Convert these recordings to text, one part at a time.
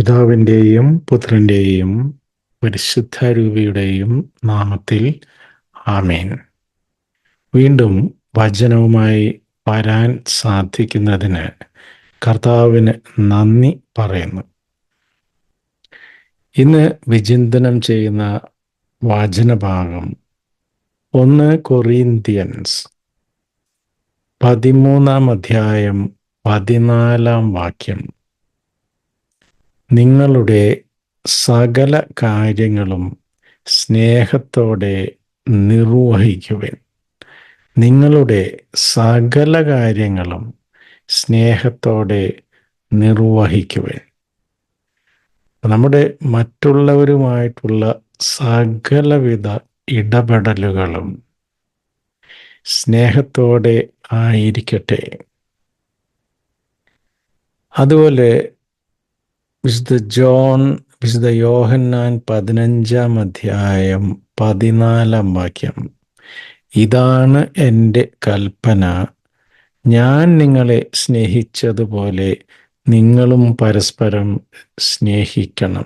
പിതാവിന്റെയും പുത്രന്റെയും പരിശുദ്ധ രൂപയുടെയും നാമത്തിൽ ആമേൻ. വീണ്ടും വചനവുമായി വരാൻ സാധിക്കുന്നതിന് കർത്താവിന് നന്ദി പറയുന്നു. ഇന്ന് വിചിന്തനം ചെയ്യുന്ന വചനഭാഗം ഒന്ന് കൊറീന്ത്യൻസ് പതിമൂന്നാം അധ്യായം പതിനാലാം വാക്യം. നിങ്ങളുടെ സകല കാര്യങ്ങളും സ്നേഹത്തോടെ നിർവഹിക്കുവിൻ. നിങ്ങളുടെ സകല കാര്യങ്ങളും സ്നേഹത്തോടെ നിർവഹിക്കുവിൻ. നമ്മുടെ മറ്റുള്ളവരുമായിട്ടുള്ള സകലവിധ ഇടപെടലുകളും സ്നേഹത്തോടെ ആയിരിക്കട്ടെ. അതുപോലെ വിശുദ്ധ ജോൺ വിശുദ്ധ യോഹന്നാൻ പതിനഞ്ചാം അധ്യായം പതിനാലാം വാക്യം. ഇതാണ് എന്റെ കൽപ്പന. ഞാൻ നിങ്ങളെ സ്നേഹിച്ചതുപോലെ നിങ്ങളും പരസ്പരം സ്നേഹിക്കണം.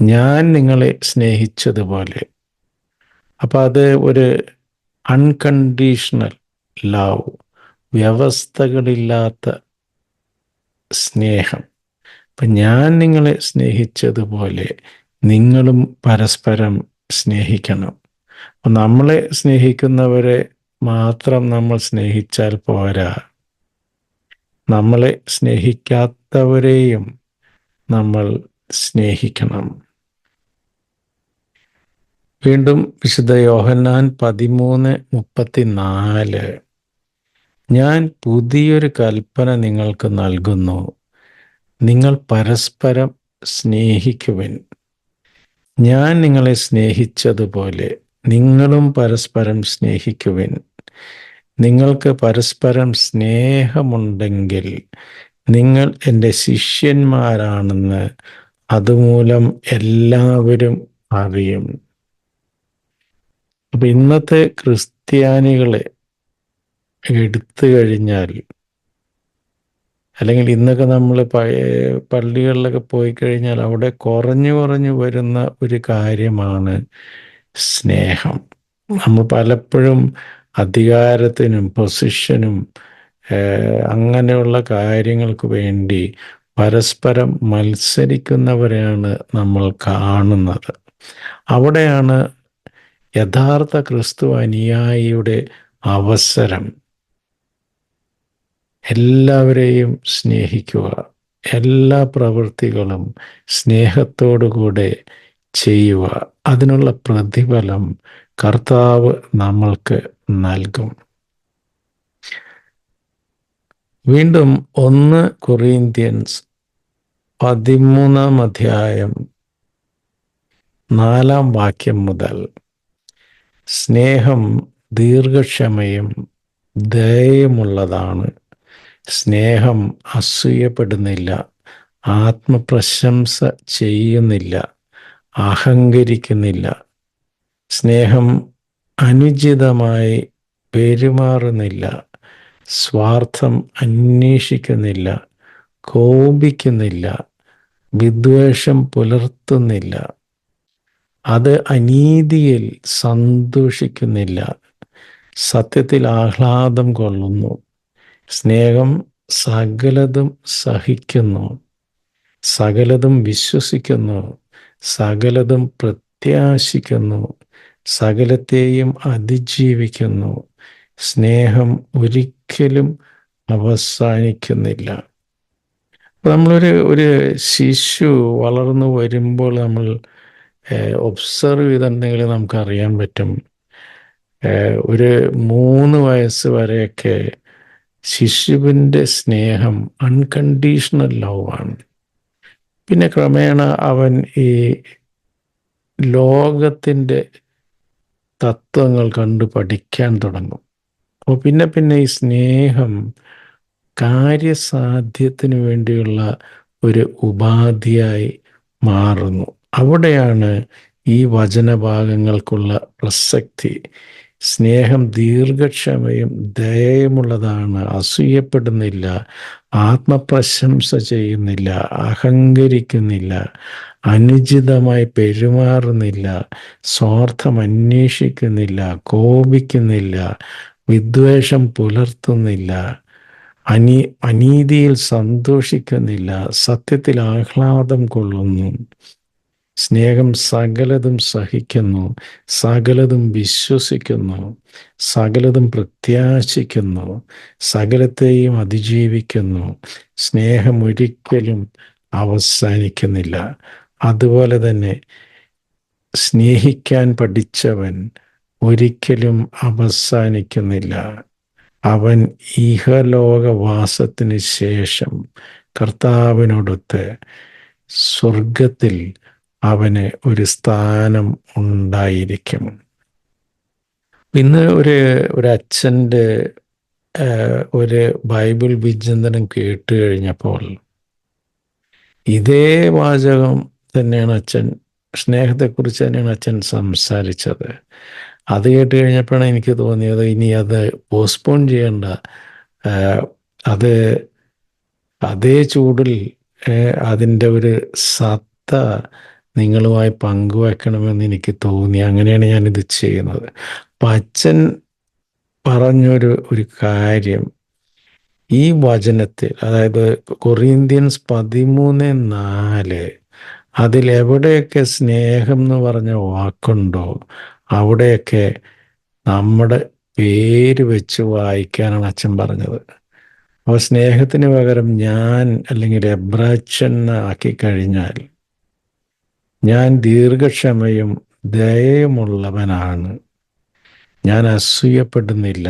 ഞാൻ നിങ്ങളെ സ്നേഹിച്ചതുപോലെ. അപ്പം അത് ഒരു അൺകണ്ടീഷണൽ ലവ് വ്യവസ്ഥകളില്ലാത്ത സ്നേഹം. അപ്പം ഞാൻ നിങ്ങളെ സ്നേഹിച്ചതുപോലെ നിങ്ങളും പരസ്പരം സ്നേഹിക്കണം. അപ്പം നമ്മളെ സ്നേഹിക്കുന്നവരെ മാത്രം നമ്മൾ സ്നേഹിച്ചാൽ പോരാ. നമ്മളെ സ്നേഹിക്കാത്തവരെയും നമ്മൾ സ്നേഹിക്കണം. വീണ്ടും വിശുദ്ധ യോഹന്നാൻ പതിമൂന്ന് മുപ്പത്തിനാല്. ഞാൻ പുതിയൊരു കൽപ്പന നിങ്ങൾക്ക് നൽകുന്നു. നിങ്ങൾ പരസ്പരം സ്നേഹിക്കുവിൻ. ഞാൻ നിങ്ങളെ സ്നേഹിച്ചതുപോലെ നിങ്ങളും പരസ്പരം സ്നേഹിക്കുവിൻ. നിങ്ങൾക്ക് പരസ്പരം സ്നേഹമുണ്ടെങ്കിൽ നിങ്ങൾ എന്റെ ശിഷ്യന്മാരാണെന്ന് അതുമൂലം എല്ലാവരും അറിയും. അപ്പം ഇന്നത്തെ ക്രിസ്ത്യാനികളെ എടുത്തു കഴിഞ്ഞാൽ അല്ലെങ്കിൽ ഇന്നൊക്കെ നമ്മൾ പള്ളികളിലൊക്കെ പോയി കഴിഞ്ഞാൽ അവിടെ കുറഞ്ഞു കുറഞ്ഞു വരുന്ന ഒരു കാര്യമാണ് സ്നേഹം. നമ്മൾ പലപ്പോഴും അധികാരത്തിനും പൊസിഷനും അങ്ങനെയുള്ള കാര്യങ്ങൾക്ക് വേണ്ടി പരസ്പരം മത്സരിക്കുന്നവരെയാണ് നമ്മൾ കാണുന്നത്. അവിടെയാണ് യഥാർത്ഥ ക്രിസ്തു അനുയായിയുടെ അവസരം. എല്ലാവരെയും സ്നേഹിക്കുക. എല്ലാ പ്രവൃത്തികളും സ്നേഹത്തോടുകൂടെ ചെയ്യുക. അതിനുള്ള പ്രതിഫലം കർത്താവ് നമ്മൾക്ക് നൽകും. വീണ്ടും ഒന്ന് കൊറീന്ത്യൻസ് പതിമൂന്നാം അധ്യായം നാലാം വാക്യം മുതൽ. സ്നേഹം ദീർഘക്ഷമയും ദയമുള്ളതാണ് സ്നേഹം അസൂയപ്പെടുന്നില്ല. ആത്മപ്രശംസ ചെയ്യുന്നില്ല. അഹങ്കരിക്കുന്നില്ല. സ്നേഹം അനുചിതമായി പെരുമാറുന്നില്ല. സ്വാർത്ഥം അന്വേഷിക്കുന്നില്ല. കോപിക്കുന്നില്ല. വിദ്വേഷം പുലർത്തുന്നില്ല. അത് അനീതിയിൽ സന്തോഷിക്കുന്നില്ല. സത്യത്തിൽ ആഹ്ലാദം കൊള്ളുന്നു. സ്നേഹം സകലതും സഹിക്കുന്നു. സകലതും വിശ്വസിക്കുന്നു. സകലതും പ്രത്യാശിക്കുന്നു. സകലത്തെയും അതിജീവിക്കുന്നു. സ്നേഹം ഒരിക്കലും അവസാനിക്കുന്നില്ല. നമ്മളൊരു ഒരു ശിശു വളർന്നു വരുമ്പോൾ നമ്മൾ ഒബ്സർവ് ചെയ്തിട്ടുണ്ടെങ്കിൽ നമുക്കറിയാൻ പറ്റും. ഒരു മൂന്ന് വയസ്സ് വരെയൊക്കെ ശിശുവിന്റെ സ്നേഹം അൺകണ്ടീഷണൽ ലവ് ആണ്. പിന്നെ ക്രമേണ അവൻ ഈ ലോകത്തിന്റെ തത്വങ്ങൾ കണ്ടു പഠിക്കാൻ തുടങ്ങും. അപ്പോൾ പിന്നെ പിന്നെ ഈ സ്നേഹം കാര്യസാധ്യത്തിന് വേണ്ടിയുള്ള ഒരു ഉപാധിയായി മാറുന്നു. അവിടെയാണ് ഈ വചനഭാഗങ്ങൾക്കുള്ള പ്രസക്തി. സ്നേഹം ദീർഘക്ഷമയും ദയയുമുള്ളതാണ്. അസൂയപ്പെടുന്നില്ല ആത്മപ്രശംസ ചെയ്യുന്നില്ല അഹങ്കരിക്കുന്നില്ല അനുചിതമായി പെരുമാറുന്നില്ല സ്വാർത്ഥം അന്വേഷിക്കുന്നില്ല കോപിക്കുന്നില്ല വിദ്വേഷം പുലർത്തുന്നില്ല അനി അനീതിയിൽ സന്തോഷിക്കുന്നില്ല സത്യത്തിൽ ആഹ്ലാദം കൊള്ളുന്നു. സ്നേഹം സകലതും സഹിക്കുന്നു സകലതും വിശ്വസിക്കുന്നു സകലതും പ്രത്യാശിക്കുന്നു സകലത്തെയും അതിജീവിക്കുന്നു. സ്നേഹം ഒരിക്കലും അവസാനിക്കുന്നില്ല. അതുപോലെ തന്നെ സ്നേഹിക്കാൻ പഠിച്ചവൻ ഒരിക്കലും അവസാനിക്കുന്നില്ല. അവൻ ഇഹലോകവാസത്തിന് ശേഷം കർത്താവിനോടൊത്ത് സ്വർഗത്തിൽ അവന് ഒരു സ്ഥാനം ഉണ്ടായിരിക്കും. ഇന്ന് ഒരു ഒരു അച്ഛന്റെ ഒരു ബൈബിൾ വിചിന്തനം കേട്ട് കഴിഞ്ഞപ്പോൾ ഇതേ വാചകം തന്നെയാണ് അച്ഛൻ സ്നേഹത്തെക്കുറിച്ച് തന്നെയാണ് അച്ഛൻ സംസാരിച്ചത്. അത് കേട്ട് കഴിഞ്ഞപ്പോഴാണ് എനിക്ക് തോന്നിയത് ഇനി അത് പോസ്റ്റ്പോൺ ചെയ്യേണ്ട അത് അതേ ചൂടിൽ അതിന്റെ ഒരു സത്ത നിങ്ങളുമായി പങ്കുവെക്കണമെന്ന് എനിക്ക് തോന്നി. അങ്ങനെയാണ് ഞാനിത് ചെയ്യുന്നത്. അപ്പം അച്ഛൻ പറഞ്ഞൊരു ഒരു കാര്യം. ഈ വചനത്തിൽ അതായത് കൊറിയന്ത്യൻസ് പതിമൂന്ന് നാല് അതിലെവിടെയൊക്കെ സ്നേഹം എന്ന് പറഞ്ഞ വാക്കുണ്ടോ അവിടെയൊക്കെ നമ്മുടെ പേര് വെച്ച് വായിക്കാനാണ് അച്ഛൻ പറഞ്ഞത്. അപ്പോൾ സ്നേഹത്തിന് പകരം ഞാൻ അല്ലെങ്കിൽ എബ്രാച്ചൻ ആക്കി കഴിഞ്ഞാൽ ഞാൻ ദീർഘക്ഷമയും ദയയുമുള്ളവനാണ്. ഞാൻ അസൂയപ്പെടുന്നില്ല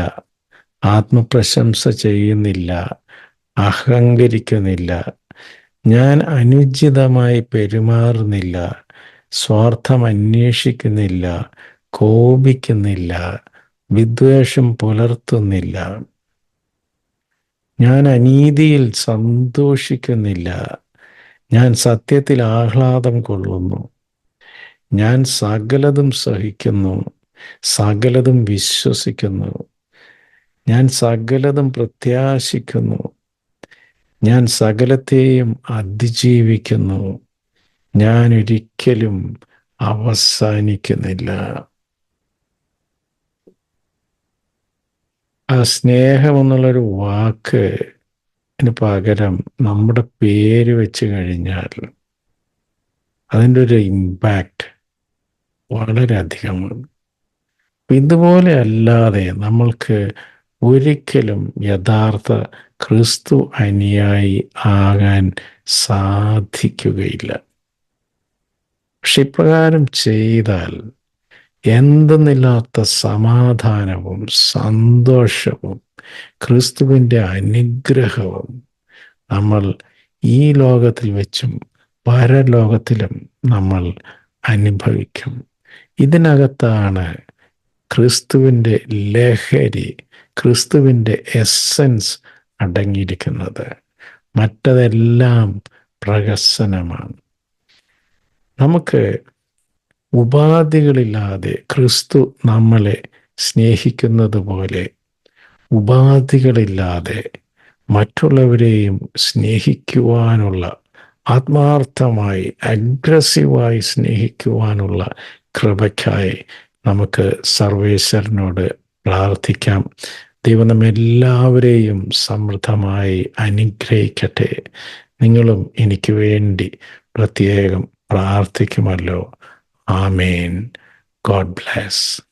ആത്മപ്രശംസ ചെയ്യുന്നില്ല അഹങ്കരിക്കുന്നില്ല. ഞാൻ അനുചിതമായി പെരുമാറുന്നില്ല സ്വാർത്ഥം അന്വേഷിക്കുന്നില്ല കോപിക്കുന്നില്ല വിദ്വേഷം പുലർത്തുന്നില്ല. ഞാൻ അനീതിയിൽ സന്തോഷിക്കുന്നില്ല ഞാൻ സത്യത്തിൽ ആഹ്ലാദം കൊള്ളുന്നു. ഞാൻ സകലതും സഹിക്കുന്നു. സകലതും വിശ്വസിക്കുന്നു. ഞാൻ സകലതും പ്രത്യാശിക്കുന്നു. ഞാൻ സകലത്തെയും അതിജീവിക്കുന്നു. ഞാൻ ഒരിക്കലും അവസാനിക്കുന്നില്ല. ആ സ്നേഹം എന്നുള്ളൊരു വാക്ക് പകരം നമ്മുടെ പേര് വെച്ച് കഴിഞ്ഞാൽ അതിന്റെ ഒരു ഇമ്പാക്റ്റ് വളരെയധികമാണ് ഇതുപോലെ അല്ലാതെ നമ്മൾക്ക് ഒരിക്കലും യഥാർത്ഥ ക്രിസ്തു അനുയായി ആകാൻ സാധിക്കുകയില്ല. പക്ഷെ ഇപ്രകാരം ചെയ്താൽ എന്തെന്നില്ലാത്ത സമാധാനവും സന്തോഷവും ക്രിസ്തുവിന്റെ അനുഗ്രഹവും നമ്മൾ ഈ ലോകത്തിൽ വെച്ചും പരലോകത്തിലും നമ്മൾ അനുഭവിക്കും. ഇതിനകത്താണ് ക്രിസ്തുവിന്റെ ലഹരി ക്രിസ്തുവിന്റെ എസൻസ് അടങ്ങിയിരിക്കുന്നത്. മറ്റതെല്ലാം പ്രഹസനമാണ്. നമുക്ക് ഉപാധികളില്ലാതെ ക്രിസ്തു നമ്മളെ സ്നേഹിക്കുന്നത് പോലെ ഉപാധികളില്ലാതെ മറ്റുള്ളവരെയും സ്നേഹിക്കുവാനുള്ള ആത്മാർത്ഥമായി അഗ്രസീവായി സ്നേഹിക്കുവാനുള്ള കൃപയ്ക്കായി നമുക്ക് സർവേശ്വരനോട് പ്രാർത്ഥിക്കാം. ദൈവം നമ്മെല്ലാവരെയും സമൃദ്ധമായി അനുഗ്രഹിക്കട്ടെ. നിങ്ങളും എനിക്ക് വേണ്ടി പ്രത്യേകം പ്രാർത്ഥിക്കുമല്ലോ. ആമേൻ. God bless.